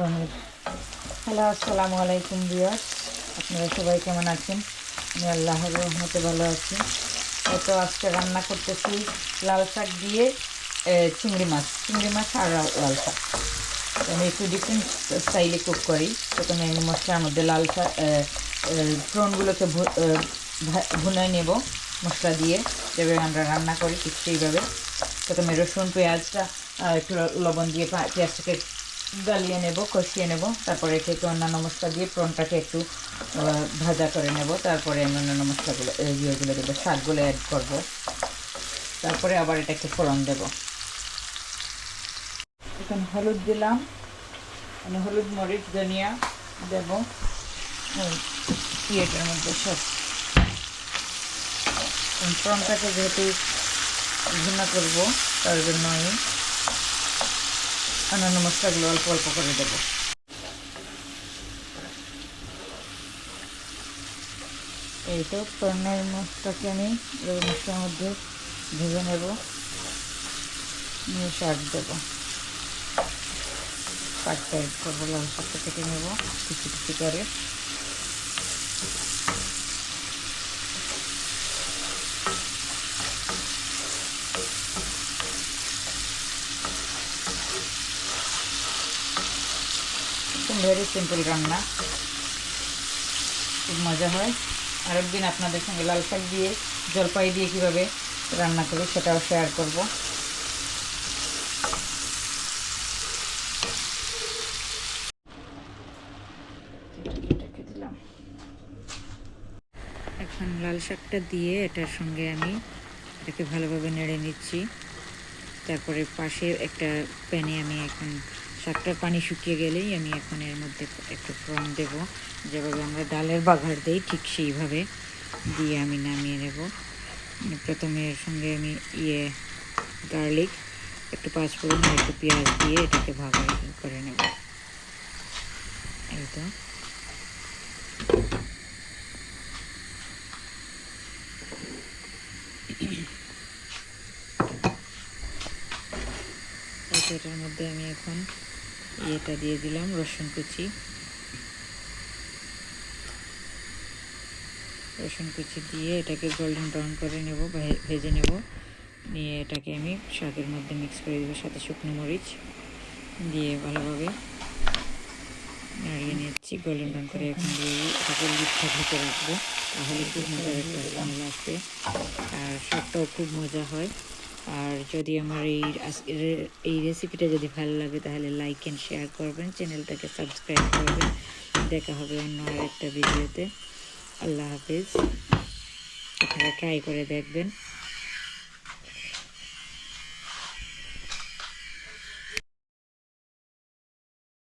প্রণের hello, আসসালামু আলাইকুম বিয়ার্স আপনারা সবাই কেমন আছেন? আমি আল্লাহর রহমতে ভালো আছি। তো আজকে রান্না করতেছি লাল শাক দিয়ে চিংড়ি মাছ। চিংড়ি মাছ আর লাল- শাক। আমি একটু ডিফারেন্ট স্টাইলে কুক করি। প্রথমে আমি মশলার মধ্যে লাল শাক প্রনগুলোকে ভুনে নেব মশলা দিয়ে। যেভাবে আমরা রান্না করি ঠিক সেইভাবে। প্রথমে রসুন, পেঁয়াজটা একটু লবণ দিয়ে পেঁয়াজটাকে গালিয়ে নেব, কষিয়ে নেব। তারপরে একে একটু অন্যান্য মশলা দিয়ে প্রনটাকে একটু ভাজা করে নেব। তারপরে আমি অন্যান্য মশলাগুলো ইয়েগুলো দেবো, শাকগুলো অ্যাড করব। তারপরে আবার এটাকে ফোড়ন দেব। এখন হলুদ দিলাম। মানে হলুদ, মরিচ, ধনিয়া দেব। ইয়েটার মধ্যে সব। প্রনটাকে যেহেতু ভুনা করব, তার জন্য আমি অন্যান্য মশলাগুলো অল্প অল্প করে দেবো। এই তো প্রণের মশলাকে আমি মশলার মধ্যে ভেজে নেব। নিয়ে শাক দেবো। শাকটা এড করব, লাল শাকটা থেকে নেব, কিছু কিছু করে। ভেরি সিম্পল রান্না। খুব মজা হয়। আরেকদিন আপনাদের সঙ্গে লাল শাক দিয়ে, জলপাই দিয়ে কীভাবে রান্না করি সেটাও শেয়ার করব। এখন লাল শাকটা দিয়ে এটার সঙ্গে আমি এটাকে ভালোভাবে নেড়ে নিচ্ছি। তারপরে পাশে একটা প্যানে আমি এখন শাকটার পানি শুকিয়ে গেলেই আমি এখন এর মধ্যে একটু ফোড়ন দেব। যেভাবে আমরা ডালের বাঘার দিই, ঠিক সেইভাবে দিয়ে আমি নামিয়ে নেব। প্রথমে এর সঙ্গে আমি ইয়ে গার্লিক, একটু পাঁচফোড়ন একটু পেঁয়াজ দিয়ে এটাকে ভাগ করে নেব। এই তো এটার মধ্যে আমি এখন ইয়েটা দিয়ে দিলাম, রসুন কুচি। রসুন কুচি দিয়ে এটাকে গোল্ডেন ব্রাউন করে নেব ভেজে নেব। নিয়ে এটাকে আমি শাকের মধ্যে মিক্স করে দেবো, সাথে শুকনো মরিচ দিয়ে ভালোভাবে নাড়িয়ে নিচ্ছি। গোল্ডেন ব্রাউন করে এখন দিয়ে এটাকে লিপটা ঢেকে রাখব, তাহলে খুব মজার একটা স্মেল আসবে। আর শাকটাও খুব মজা হয়। আর যদি আমার এই এই রেসিপিটা যদি ভালো লাগে, তাহলে লাইক অ্যান্ড শেয়ার করবেন চ্যানেলটাকে সাবস্ক্রাইব করবেন। দেখা হবে অন্য আর একটা ভিডিওতে আল্লাহ হাফিজ। আপনারা ট্রাই করে দেখবেন।